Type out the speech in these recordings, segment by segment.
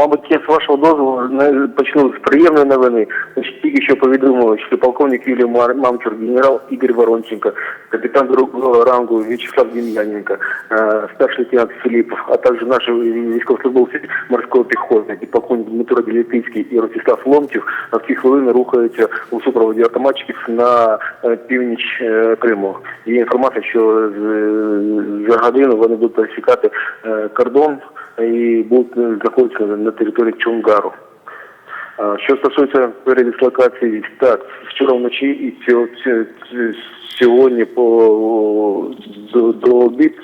Мабуть, я з вашого дозволу почну з приємної новини. Тільки що повідомили, що полковник Юлій Мамчур, генерал Ігор Воронченко, капітан другого рангу В'ячеслав Дем'яненко, е, старший лейтенант Філіпов, а також наші військовослужбовці морської піхоти, і полковник Дмитро Білітицький і Ростислав Ломтів на ці хвилини рухаються у супроводі автоматчиків на е, північ е, Криму. Є інформація, що за годину вони будуть пересікати е, кордон і будуть е, на території Чунгару. Що стосується передислокації, так, вчора вночі і сьогодні по до, до обід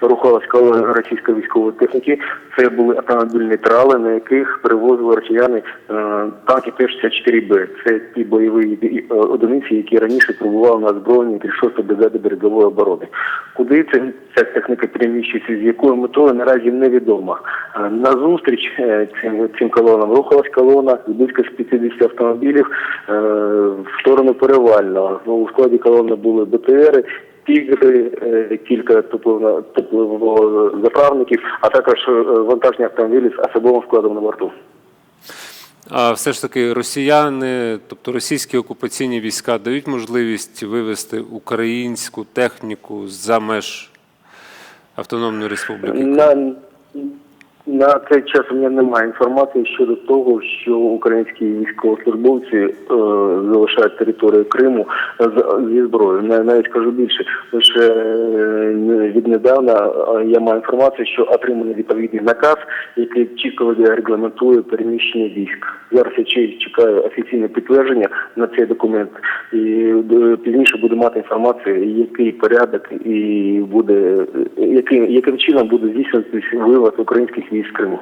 рухалась колона російської військової техніки. Це були автомобільні трали, на яких перевозили росіяни е, танки Т-64Б. Це ті бойові е, одиниці, які раніше перебували на озброєнні 36 бригади берегової оборони. Куди ця техніка переміщується, з якою метою наразі невідомо. Е, На зустріч е, цим, цим колонам рухалась колона близько з 50 автомобілів е, в сторону Перевального. Ну, у складі колони були БТРи, тігри, кілька топливозаправників, а також вантажні автомобілі з особовим складом на борту. А все ж таки росіяни, тобто російські окупаційні війська, дають можливість вивести українську техніку за меж Автономної Республіки. На, на цей час у мене немає інформації щодо того, що українські військовослужбовці е, залишають територію Криму зі зброєю. На- Навіть кажу більше, лише е, віднедавна е, я маю інформацію, що отриманий відповідний наказ, який чітко регламентує переміщення військ. Зараз я чекаю офіційне підтвердження на цей документ, і е, пізніше буду мати інформацію, який порядок і буде е, яким, яким чином буде здійснюватися вивод українських військ з Криму.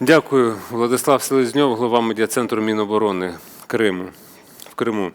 Дякую, Владислав Селезньов, голова медіа-центру Міноборони Криму в Криму.